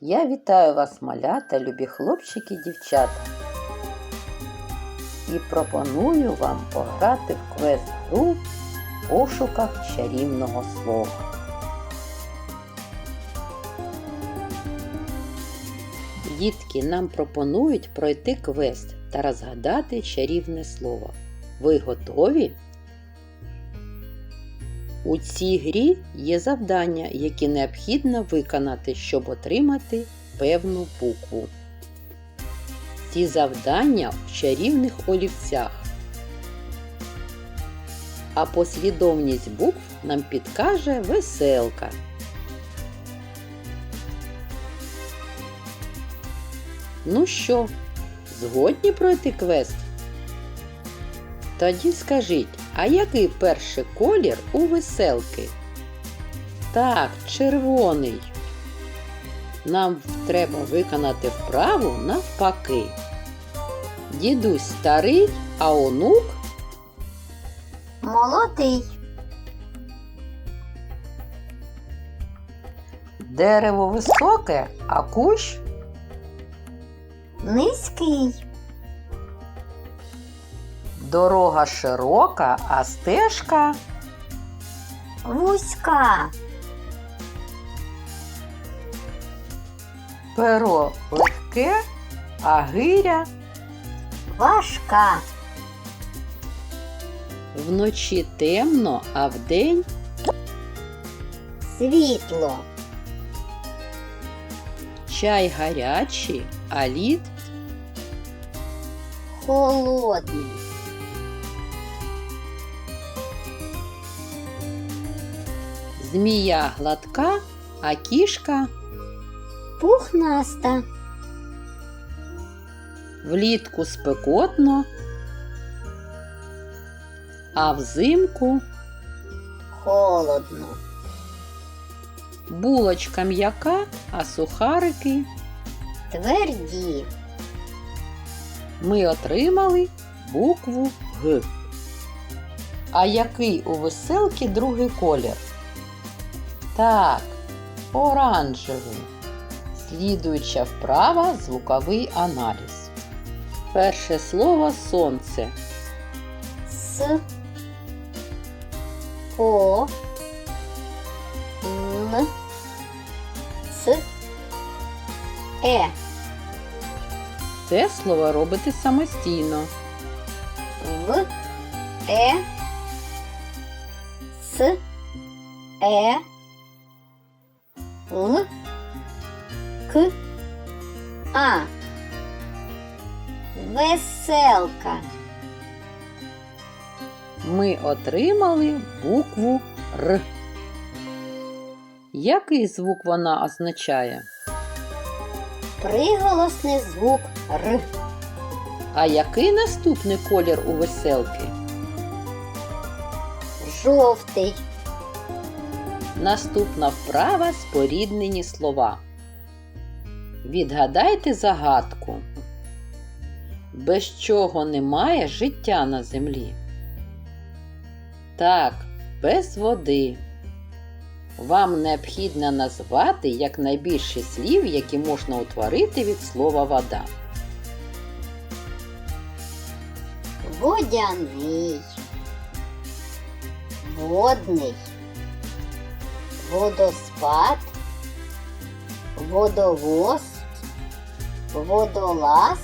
Я вітаю вас, малята, любі хлопчики і дівчата. І пропоную вам пограти в квест-гру в пошуках чарівного слова. Дітки нам пропонують пройти квест та розгадати чарівне слово. Ви готові? У цій грі є завдання, які необхідно виконати, щоб отримати певну букву. Ці завдання в чарівних олівцях. А послідовність букв нам підкаже веселка. Ну що, згодні пройти квест? Тоді скажіть, а який перший колір у веселки? Так, червоний. Нам треба виконати вправу навпаки. Дідусь старий, а онук Молодий. дерево високе, а кущ Низький. Дорога широка, а стежка Вузька. перо легке, а гиря Важка. вночі темно, а вдень Світло. чай гарячий, а лід Холодний. Змія гладка, а кішка Пухнаста. влітку спекотно, а взимку Холодно. булочка м'яка, а сухарики Тверді. ми отримали букву Г. А який у веселки другий колір? Так, оранжевий. Слідуюча вправа звуковий аналіз. Перше слово сонце. С. О. Н. С. Е. Це слово робите самостійно. В. Е. С. Е. Л. К. А. Веселка. Ми отримали букву Р. Який звук вона означає? Приголосний звук Р. А який наступний колір у веселки? Жовтий. Наступна вправа споріднені слова. Відгадайте загадку. Без чого немає життя на землі? Так, без води. Вам необхідно назвати якнайбільше слів, які можна утворити від слова вода. Водяний. Водний. Водоспад. Водовоз. Водолаз.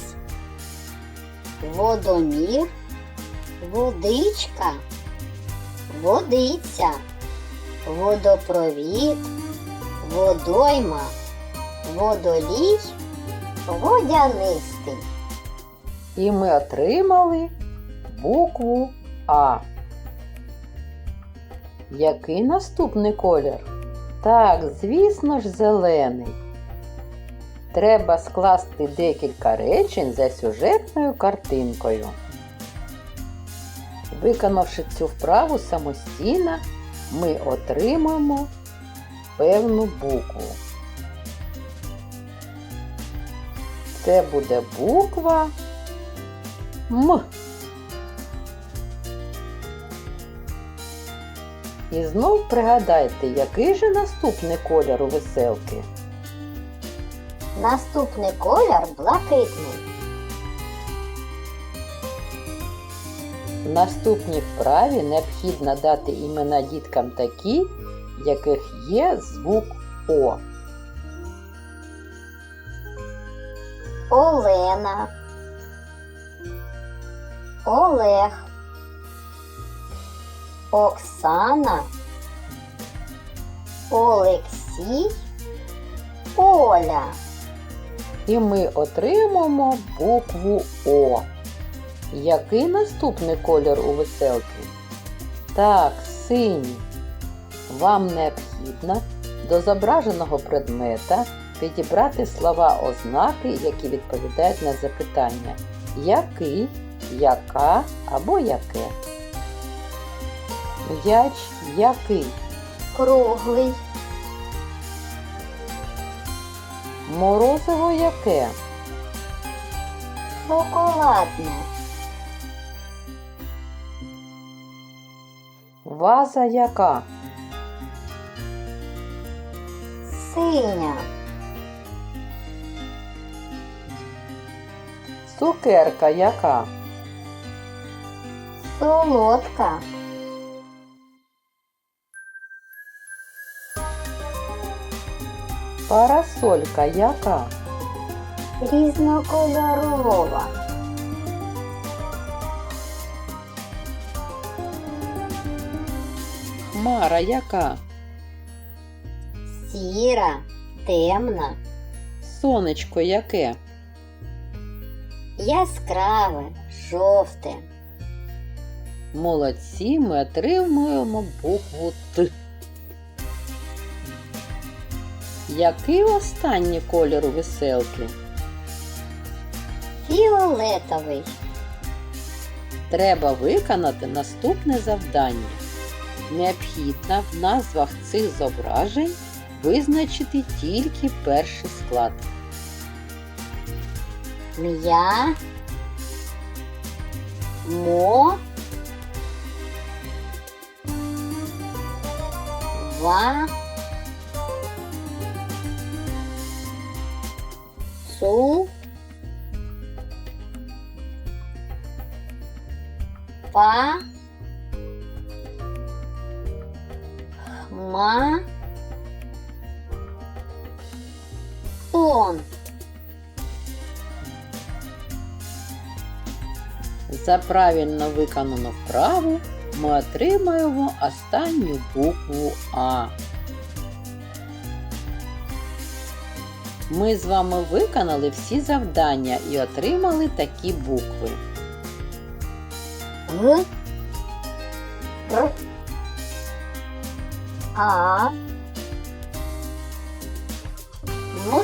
Водомір. Водичка. Водиця. Водопровід. Водойма. Водолій. Водянистий. І ми отримали букву А. Який наступний колір? Так, звісно ж, зелений. Треба скласти декілька речень за сюжетною картинкою. Виконавши цю вправу самостійно, ми отримаємо певну букву. Це буде буква М. І знов пригадайте, який же наступний колір у веселки? Наступний колір блакитний. В наступній вправі необхідно дати імена діткам такі, яких є звук О. Олена. Олег. Оксана. Олексій. Оля. І ми отримаємо букву О. Який наступний колір у веселки? Так, синій. Вам необхідно до зображеного предмета підібрати слова ознаки, які відповідають на запитання який, яка або яке. М'яч який? Круглий. Морозиво яке? Шоколадне. Ваза яка? Синя. Цукерка яка? Солодка. Парасолька яка? Різнокольорова. Хмара яка? Сіра. Темна. Сонечко яке? Яскраве. Жовте. Молодці, ми отримуємо букву Т. Який останній кольор у веселки? Фіолетовий. Треба виконати наступне завдання. Необхідно в назвах цих зображень визначити тільки перший склад. М'я. Мо. Ва. Су. Па. Хма. Сон. За правильно виконану вправу ми отримаємо останню букву А. Ми з вами виконали всі завдання і отримали такі букви. Г. Р. А. М.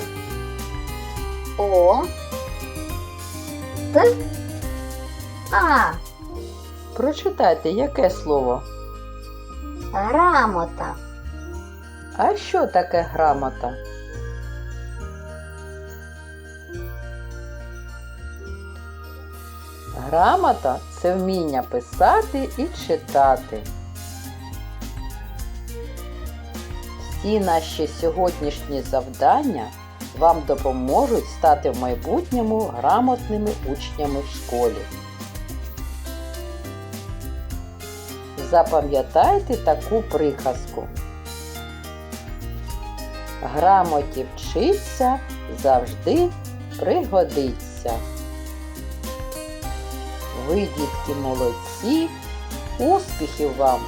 О. Т. А. Прочитайте, яке слово? Грамота. А що таке грамота? Грамота це вміння писати і читати. Всі наші сьогоднішні завдання вам допоможуть стати в майбутньому грамотними учнями в школі. Запам'ятайте таку приказку. Грамоті вчиться завжди пригодиться. Ви, дітки, молодці, успіхів вам!